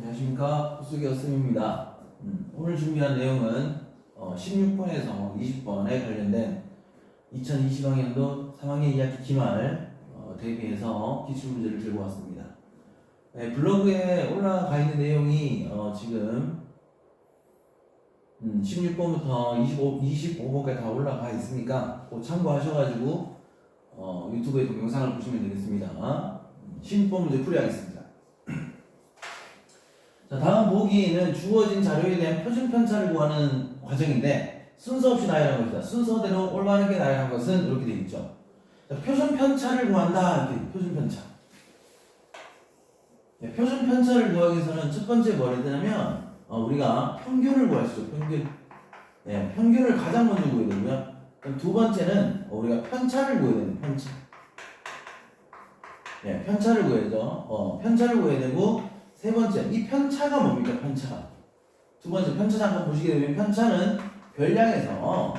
안녕하십니까 호수기 쌤입니다. 음, 오늘 준비한 내용은 어, 16번에서 20번에 관련된 2020학년도 3학년 2학기 기말 어, 대비해서 기출문제를 들고 왔습니다. 네, 블로그에 올라가 있는 내용이 어, 지금 음, 16번부터 25, 25번까지 다 올라가 있으니까 꼭 참고하셔가지고 어, 유튜브에 동영상을 보시면 되겠습니다. 16번 문제 풀이하겠습니다. 자, 다음 보기에는 주어진 자료에 대한 표준 편차를 구하는 과정인데 순서 없이 나열한 것이다. 순서대로 올바르게 나열한 것은 이렇게 되어 있죠. 자, 표준 편차를 구한다. 이렇게 표준 편차. 네, 표준 편차를 구하기 위해서는 첫 번째 뭐를 되냐면 어, 우리가 평균을 구할 수 있죠. 평균. 네, 평균을 가장 먼저 구해야 되고요. 그럼 두 번째는 어, 우리가 편차를 구해야 되는 편차. 네, 편차를 구해야죠. 어, 편차를 구해야 되고 세 번째, 이 편차가 뭡니까? 편차. 두 번째, 편차 잠깐 보시게 되면 편차는 별량에서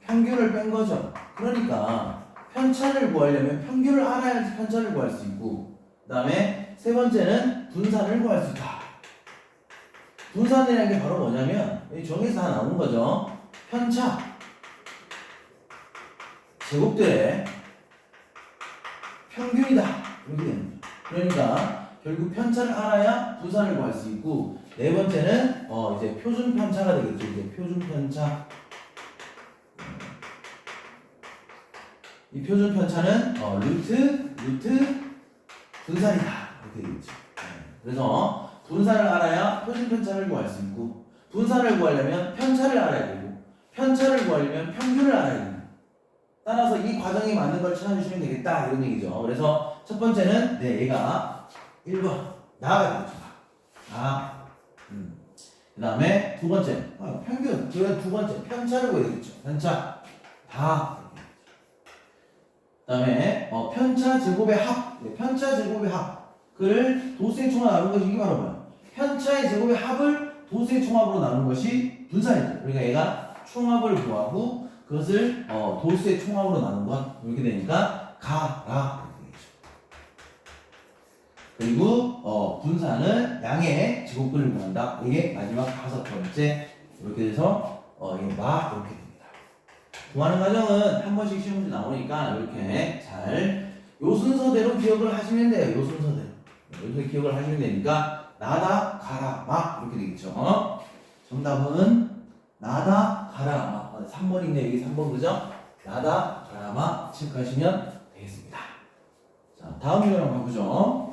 평균을 뺀 거죠. 그러니까 편차를 구하려면 평균을 알아야지 편차를 구할 수 있고, 그 다음에 세 번째는 분산을 구할 수 있다. 분산이라는 게 바로 뭐냐면, 이 정에서 다 나오는 거죠. 편차. 제곱들의 평균이다. 이렇게 거죠. 그러니까 결국 편차를 알아야 분산을 구할 수 있고 네 번째는 어 이제 표준 편차가 되겠죠. 이제 표준 편차. 이 표준 편차는 어 루트 루트 분산이다 이렇게 되겠죠. 네. 그래서 분산을 알아야 표준 편차를 구할 수 있고 분산을 구하려면 편차를 알아야 되고 편차를 구하려면 평균을 알아야 됩니다. 따라서 이 과정에 맞는 걸 찾아주시면 되겠다 이런 얘기죠. 그래서 첫 번째는 네 얘가 1번 나가 되겠죠. 나. 음. 그 다음에 두 번째 아, 평균. 그두 번째 편차를 되겠죠. 편차 다. 그 다음에 어, 편차 제곱의 합. 네, 편차 제곱의 합을 도수의 총합 나누는 것이 이게 바로 뭐야? 편차의 제곱의 합을 도수의 총합으로 나누는 것이 분산이죠. 그러니까 얘가 총합을 구하고 그것을 어, 도수의 총합으로 나눈 것 이렇게 되니까 가라. 그리고 어, 분산은 양의 제곱근을 구한다. 이게 마지막 다섯 번째 이렇게 돼서 어, 이게 마 이렇게 됩니다. 구하는 과정은 한 번씩 시험 문제 나오니까 이렇게 잘 요 순서대로 기억을 하시면 돼요. 요 순서대로. 이렇게 기억을 하시면 되니까 나다 가라 마 이렇게 되겠죠. 어? 정답은 나다 가라 마 3번이네 여기 3번 그죠? 나다 가라 마 체크하시면 되겠습니다. 자 다음 한번 가보죠.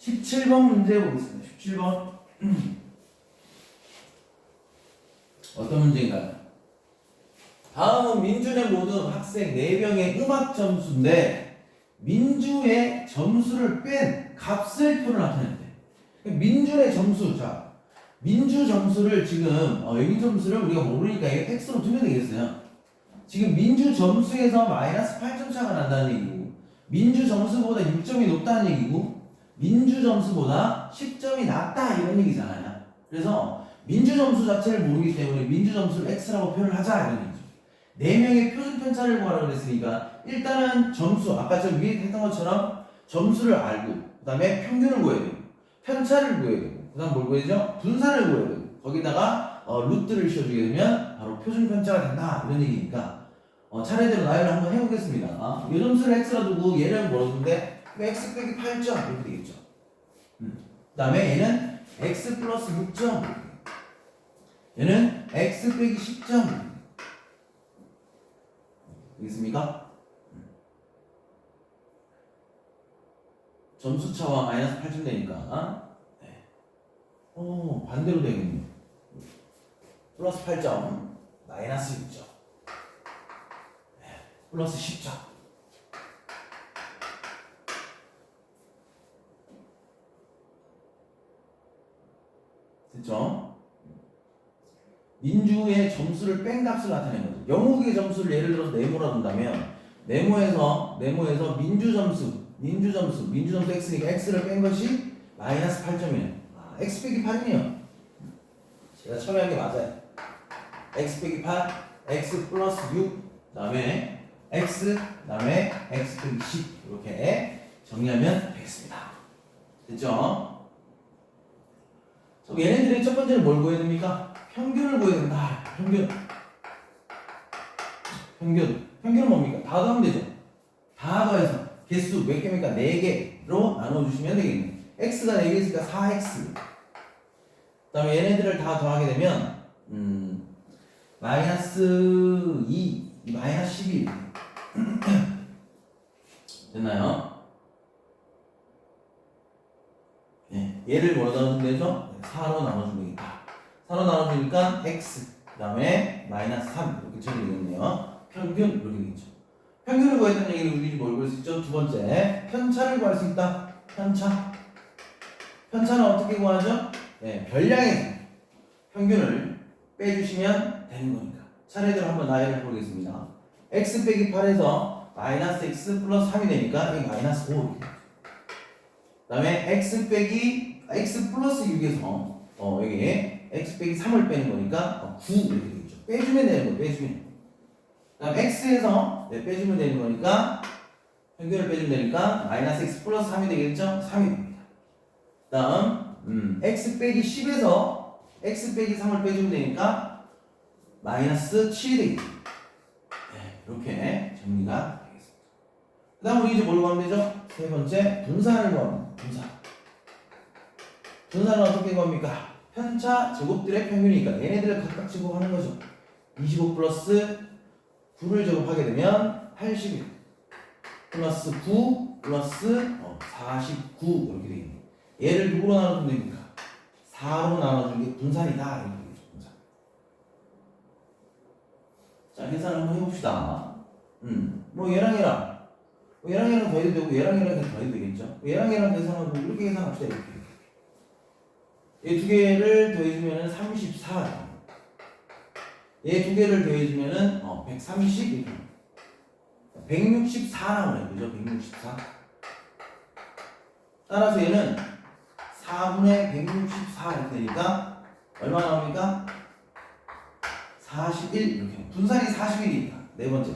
17번 문제 보겠습니다. 17번 어떤 문제인가요? 다음은 민준의 모든 학생 4명의 음악 점수인데 민주의 점수를 뺀 값을 표를 나타낸대. 민준의 점수, 자, 민주 점수를 지금, 어, 여기 점수를 우리가 모르니까 이게 X로 두면 되겠어요. 지금 민주 점수에서 마이너스 8점 차가 난다는 얘기고, 민주 점수보다 6점이 높다는 얘기고, 민주 점수보다 10점이 낮다 이런 얘기잖아요. 그래서 민주 점수 자체를 모르기 때문에 민주 점수를 X라고 표현을 하자 이런 얘기죠. 네 명의 표준 편차를 구하라 그랬으니까 일단은 점수 아까 저 위에 했던 것처럼 점수를 알고 그다음에 평균을 구해야 되고 편차를 구해야 되고 그다음 뭘 구해야죠? 분산을 구해야 되고 거기다가 어, 루트를 씌워주게 되면 바로 표준 편차가 된다 이런 얘기니까 어, 차례대로 나열을 한번 해보겠습니다. 이 점수를 x라 두고 얘를 물었는데 x 빼기 8점 이렇게 되겠죠. 음. 그다음에 얘는 x 플러스 6점 얘는 x 빼기 10점 되겠습니까? 점수 차와 마이너스 8점 되니까 네. 오 반대로 되겠네 플러스 8점 마이너스 6점 네. 플러스 10점 됐죠? 민주의 점수를 뺀 값을 나타낸 거죠. 영국의 점수를 예를 들어서 네모라 둔다면 네모에서 네모에서 민주 점수, 민주 점수, 민주 점수 x니까 x를 뺀 것이 마이너스 8점이에요. 아, x 빼기 8이네요. 제가 처음에 한 게 맞아요. x 빼기 8, x 플러스 6, 그다음에 x, 그다음에 x 빼기 10 이렇게 정리하면 되겠습니다. 됐죠? 자, 얘네들의 첫 번째는 뭘 구해야 됩니까? 평균을 구해야 된다. 평균. 평균. 평균은 뭡니까? 다 더하면 되죠. 다 더해서 개수 몇 개입니까? 4개로 나눠주시면 되겠네요. x가 4개 있으니까 4x. 그 다음에 얘네들을 다 더하게 되면 음, 마이너스 2, 이 마이너스 12 됐나요? 네, 얘를 뭐로 나눠주면 되죠? 네, 4로 나눠주면 되겠다. 4로 나눠주니까 x 그 다음에 마이너스 3 이렇게 처리되겠네요. 평균 이렇게 되겠죠. 평균을 구했다는 얘기는 우리 뭘 구할 수 있죠? 두 번째 편차를 구할 수 있다. 편차. 편차는 어떻게 구하죠? 네, 별량에서 평균을 빼주시면 되는 거니까. 차례대로 한번 나열을 해보겠습니다. x 빼기 8에서 마이너스 x 플러스 3이 되니까 이 마이너스 5 이렇게. 그 다음에 x 빼기 x 플러스 6에서 어 여기 x 빼기 3을 빼는 거니까 어, 9 이렇게 되겠죠. 빼주면 되는 거예요. 빼주면. 그 다음 x에서 네, 빼주면 되는 거니까 평균을 빼주면 되니까 마이너스 x 플러스 3이 되겠죠? 3이 됩니다. 그 다음 음, x 빼기 10에서 x 빼기 3을 빼주면 되니까 마이너스 7이 되겠죠. 네, 이렇게 정리가 되겠습니다. 그 다음 우리 이제 뭘로 가면 되죠? 세 번째 분산을 구합니다. 분산. 분산은 어떻게 구합니까? 편차 제곱들의 평균이니까 얘네들을 각각 제곱하는 거죠. 25 플러스 9를 제곱하게 되면 81 플러스 9 플러스 어, 49 이렇게 되겠네요. 얘를 누구로 나눠주면 됩니까? 4로 나눠주는 게 분산이다 이렇게 되겠죠. 분산. 자 계산 한번 해봅시다. 음, 뭐 얘랑 얘랑 뭐 얘랑 얘랑 더해도 되고 얘랑 얘랑 더해도 되겠죠. 얘랑 얘랑 계산하고 이렇게 계산합시다 이렇게. 얘 두 개를 더해주면은 34. 얘 두 개를 더해주면은 어, 130 이렇게. 164 나오네, 그죠? 164. 따라서 얘는 4분의 164 이렇게 되니까 얼마 나옵니까? 41 이렇게. 분산이 41이니까 네 번째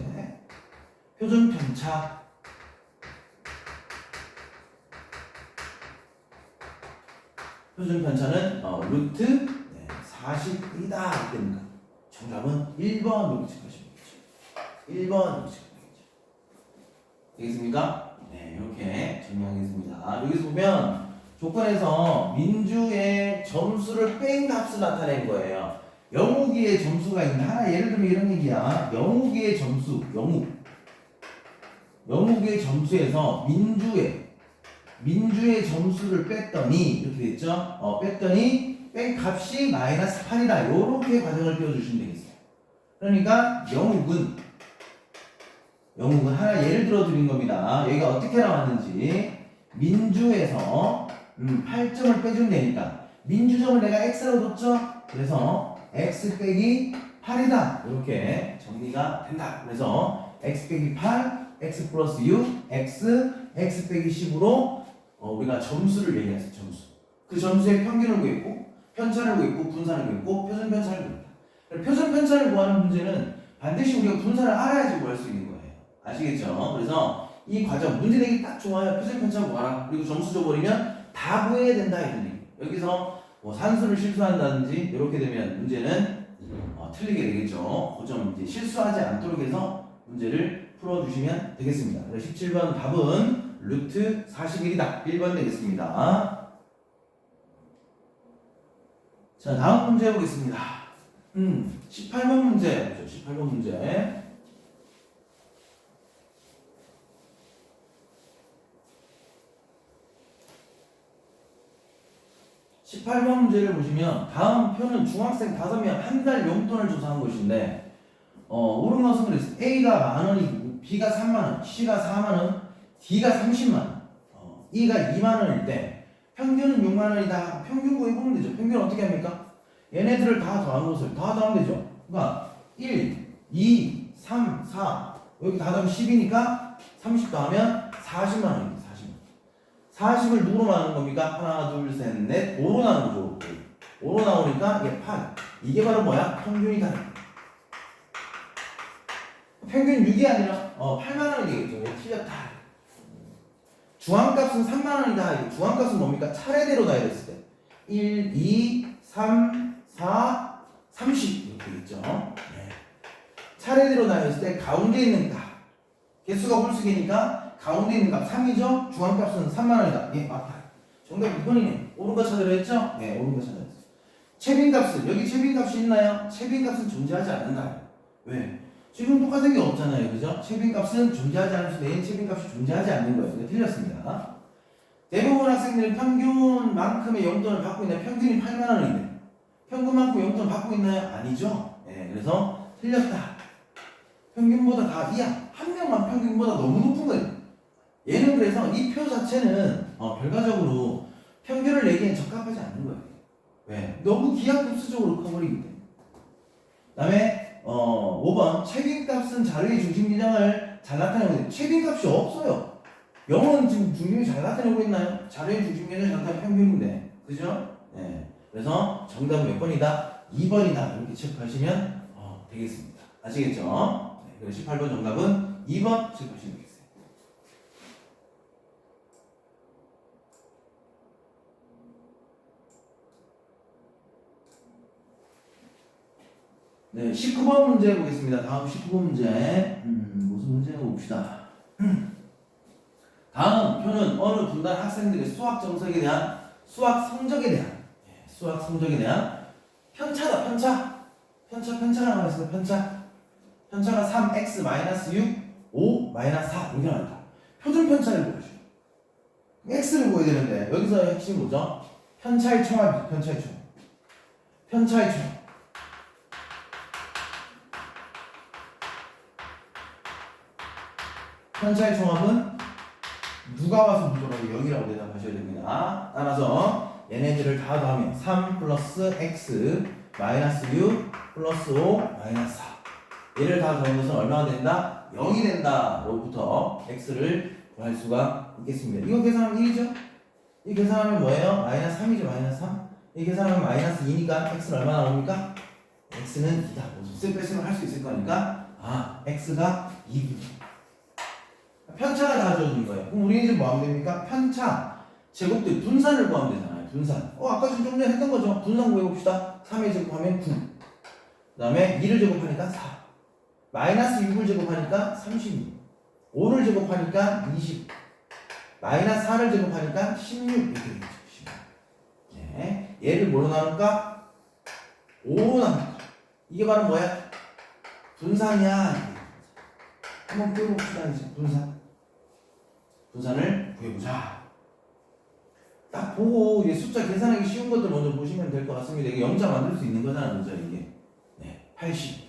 표준 편차 표준 편차는 어, 루트 네, 40이다 이렇게 됩니다. 정답은 1번 이렇게 체크하시면 되겠죠. 1번 이렇게 체크하면 되겠죠. 되겠습니까? 네, 이렇게 정리하겠습니다. 여기서 보면 조건에서 민주의 점수를 뺀 값을 나타낸 거예요. 영욱이의 점수가 있는데 하나 예를 들면 이런 얘기야. 영욱이의 점수, 영욱. 영욱의 점수에서 민주의 민주의 점수를 뺐더니 이렇게 됐죠? 어, 뺐더니 뺀 값이 마이너스 8이다. 이렇게 과정을 띄워주시면 되겠어요. 그러니까 영욱은 영욱은 하나 예를 들어 드린 겁니다. 여기가 어떻게 나왔는지 민주에서 음, 8점을 빼주면 되니까 민주점을 내가 x라고 뒀죠? 그래서 x 빼기 8이다. 이렇게 정리가 된다. 그래서 x 빼기 8, x 플러스 6, x, x 빼기 10으로 어, 우리가 점수를 얘기했어요. 점수. 그 점수의 평균을 구했고 편차를 구했고 분산을 구했고 표준 편차를 구했다. 표준 편차를 구하는 문제는 반드시 우리가 분산을 알아야지 구할 수 있는 거예요. 아시겠죠? 그래서 이 과정 문제 내기 딱 좋아요. 표준 편차 구하라. 그리고 점수 줘버리면 다 구해야 된다 이런 얘기. 여기서 뭐 산수를 실수한다든지 이렇게 되면 문제는 어, 틀리게 되겠죠. 그점 이제 실수하지 않도록 해서 문제를 풀어주시면 되겠습니다. 그래서 17번 답은 루트 41이다. 1번 되겠습니다. 자, 다음 문제 보겠습니다. 음, 18번 문제. 보죠. 18번 문제. (18번) 문제를 보시면 다음 표는 중학생 5명 한 달 용돈을 조사한 것인데 어 옳은 것은 그랬어요 A가 만 원이고 B가 3만 원 C가 4만 원 D가 30만 원 어, E가 2만 원일 때 평균은 6만 원이다 평균 구해보면 되죠 평균 어떻게 합니까 얘네들을 다 더한 것을 다 더하면 되죠. 그러니까 1, 2, 3, 4 여기 다 더하면 10이니까 30 더하면 40만 원입니다. 40만 40을 누구로 나누는 겁니까? 하나, 둘, 셋, 넷, 5로 나누는 거죠. 5로 나오니까 이게 8. 이게 바로 뭐야? 평균이다. 평균 6이 아니라 어 8만 원이 되겠죠. 왜 틀렸다. 중앙값은 3만 원이다. 이거 중앙값은 뭡니까? 차례대로 나열했을 때 1, 2, 3, 4, 30 이렇게 있죠. 네. 차례대로 나열했을 때 가운데 있는 값 개수가 홀수기니까 가운데 있는 값 3이죠. 중앙값은 3만 원이다. 예, 맞다. 정답 2번이네. 옳은 거 찾으려 했죠? 네, 옳은 거 찾으려 했어요. 채빈값은 여기 채빈값이 있나요? 채빈값은 존재하지 않는다. 왜? 지금 똑같은 게 없잖아요. 그죠? 채빈값은 존재하지 않을 수도 있는 채빈값이 존재하지 않는 거예요. 근데 틀렸습니다. 대부분 학생들은 평균만큼의 용돈을 받고 있나요? 평균이 8만 원인데 평균만큼 용돈을 받고 있나요? 아니죠. 예, 그래서 틀렸다. 평균보다 다 이야. 한 명만 평균보다 너무 높은 거예요. 얘는 그래서 이 표 자체는 어, 결과적으로 평균을 내기엔 적합하지 않는 거예요. 왜? 너무 기하급수적으로 커버리기 때문에. 그 다음에 어, 5번 최빈값은 자료의 중심 기장을 잘 나타내고 있는데 최빈값이 없어요. 0은 지금 중심이 잘 나타내고 있나요? 자료의 중심 기장을 잘 나타내는 평균인데. 그죠? 네. 그래서 정답은 몇 번이다? 2번이다. 이렇게 체크하시면 어, 되겠습니다. 아시겠죠? 네, 그래서 18번 정답은 2번 체크하시면 되겠어요. 네, 19번 문제 보겠습니다. 다음 19번 문제. 음, 무슨 문제 봅시다. 다음 표는 어느 분단 학생들의 수학 정석에 대한 수학 성적에 대한 예, 수학 성적에 대한 편차다 편차. 편차 편차라고 하겠습니다. 편차. 편차가 3x 마이너스 6 5 마이너스 4 이렇게 나왔다. 표준 편차를 보여줘 x를 보여야 되는데 여기서 핵심 뭐죠? 편차의 총합이죠. 편차의 총합. 편차의 총 합 편차의 총합은 누가 와서 무조건 0이라고 대답하셔야 됩니다. 따라서 얘네들을 다 더하면 3 플러스 x 마이너스 6 플러스 5 마이너스 4 얘를 다 더한 것은 얼마가 된다? 0이 된다. 로부터 x를 구할 수가 있겠습니다. 이거 계산하면 1이죠? 이 계산하면 뭐예요? 마이너스 3이죠. 마이너스 3. 이 계산하면 마이너스 2니까 x는 얼마 나옵니까? x는 2다. 쓱 뺐으면 할수 있을 거니까 아 x가 2분이다. 편차가 다 주어진 거예요. 그럼 우리는 이제 뭐 하면 됩니까? 편차, 제곱들, 분산을 구하면 되잖아요. 분산. 어, 아까 좀 전에 했던 거죠. 분산 구해봅시다. 3의 제곱하면 9. 그 다음에 2를 제곱하니까 4. 마이너스 6을 제곱하니까 36. 5를 제곱하니까 20. 마이너스 4를 제곱하니까 16. 이렇게. 16. 네. 얘를 뭐로 나눌까? 5로 나눌까? 이게 바로 뭐야? 분산이야. 한번 구해봅시다. 이제 분산. 분산을 구해보자. 딱 보고 이제 숫자 계산하기 쉬운 것들 먼저 보시면 될 것 같습니다. 이게 영자 만들 수 있는 거잖아요, 그죠? 이게. 네, 80.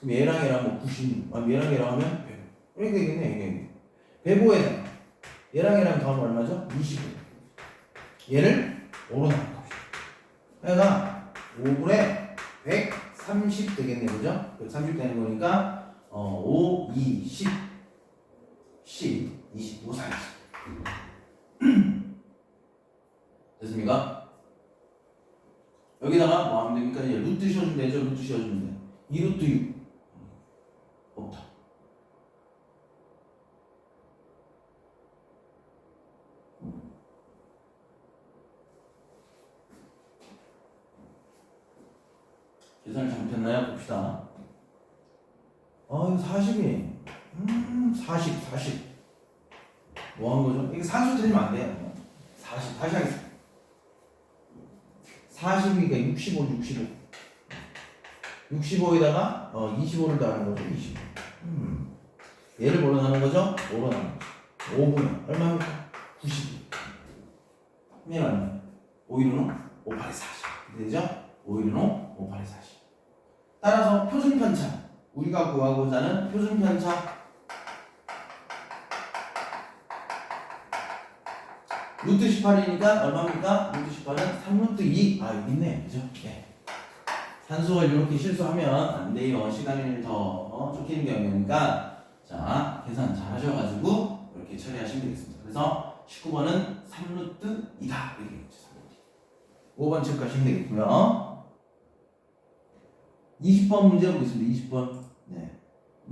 그럼 얘랑 얘랑 뭐 90. 아, 얘랑 얘랑 하면 100. 이렇게 되겠네, 이게. 배보에 얘랑 얘랑 더하면 얼마죠? 25. 얘를 5로 나눠갑시다. 그러니까 5분의 130 되겠네, 그죠? 130 되는 거니까 어, 5, 2, 10. 10, 25, 40. 됐습니까? 여기다가 뭐 하면 됩니까? 이제 루트 씌워주면 되죠? 루트 씌워주면 돼. 2루트 6. 없다. 계산을 잘못했나요? 봅시다. 아, 이거 40이. 음, 40, 40. 뭐 한 거죠? 이게 산수 틀리면 안 돼요. 40, 다시 하겠습니다. 40이니까 65, 65. 65에다가 어, 25를 더하는 거죠, 25. 음. 얘를 뭐로 나눈 거죠? 5로 나눈 거죠. 5분의 얼마입니까? 92. 하면 얼마? 5 1은 5, 8이 40. 이렇게 되죠? 5 1은 5, 8이 40. 따라서 표준 편차. 우리가 구하고자 하는 표준 편차 루트 18이니까 얼마입니까? 루트 18은 3루트 2. 아, 있네. 그죠? 네. 산수를 이렇게 실수하면 안 돼요. 시간을 더 어, 쫓기는 경우니까. 자, 계산 잘 하셔가지고 이렇게 처리하시면 되겠습니다. 그래서 19번은 3루트 2다. 이렇게 되겠죠. 3루트. 5번 체크하시면 되겠고요. 20번 문제 보겠습니다. 20번. 네.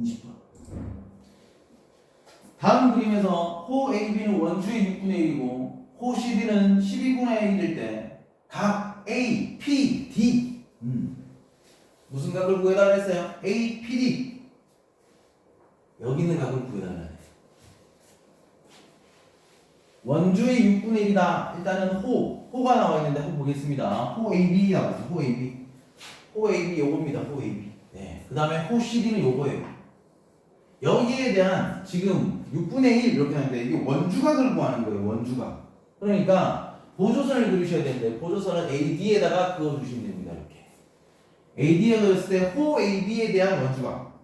20번. 다음 그림에서 호 AB는 원주의 6분의 1이고 호 CD는 12분의 1일 때 각 A, P, D 음. 무슨 각을 구해달라 했어요? A, P, D 여기 있는 각을 구해달라 해 원주의 6분의 1이다 일단은 호, 호가 나와 있는데 호 보겠습니다 호 AB 나왔어요 호 AB 호 AB 요겁니다 호 AB 네. 그 다음에 호 CD는 요거예요 여기에 대한 지금 6분의 1 이렇게 하는데 이게 원주각을 구하는 거예요. 원주각. 그러니까 보조선을 그리셔야 되는데 보조선은 AD에다가 그어주시면 됩니다. 이렇게. AD에 그었을 때 호 AB에 대한 원주각.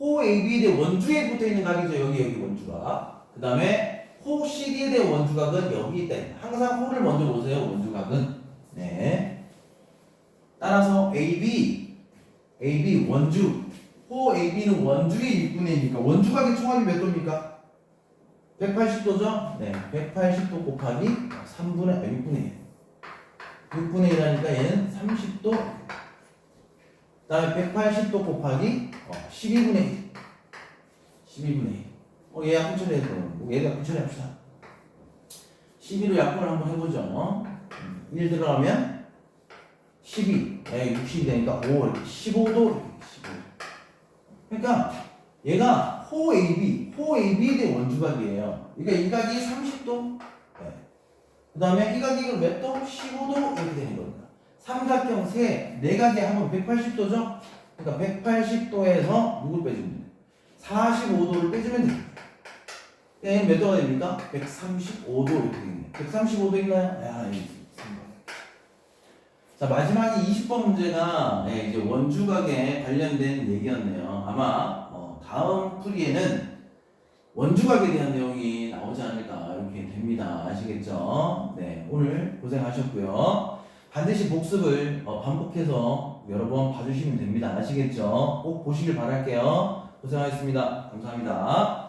호 AB에 대한 원주에 붙어 있는 각이죠. 여기 여기 원주각. 그 다음에 호 CD에 대한 원주각은 여기 있다. 항상 호를 먼저 보세요. 원주각은. 네. 따라서 AB, AB 원주. 호 AB는 원주의 6분의 1이니까 원주각의 총합이 몇 도입니까? 180도죠? 네, 180도 곱하기 3분의 아, 6분의 1. 6분의 1하니까 얘는 30도. 그 다음에 180도 곱하기 어, 12분의 1. 12분의 1. 어, 얘 약분 처리 해서 얘도 약분 처리 합시다. 12로 약분을 한번 해보죠. 1 들어가면 12, 예, 60이 되니까 5 이렇게 15도 이렇게 15. 그러니까 얘가 호 AB, 호 AB에 대한 원주각이에요. 그러니까 이 각이 30도, 그 다음에 이 각이 그럼 몇 도? 15도 이렇게 되는 겁니다. 삼각형 세, 네 각이 하면 180도죠? 그러니까 180도에서 누굴 빼주면 돼요? 45도를 빼주면 돼요. 얘는 몇 도가 됩니까? 135도 이렇게 되겠네요. 135도 있나요? 야. 자 마지막에 20번 문제가 예, 이제 원주각에 관련된 얘기였네요. 아마 어, 다음 풀이에는 원주각에 대한 내용이 나오지 않을까 이렇게 됩니다. 아시겠죠? 네 오늘 고생하셨고요. 반드시 복습을 어, 반복해서 여러 번 봐주시면 됩니다. 아시겠죠? 꼭 보시길 바랄게요. 고생하셨습니다. 감사합니다.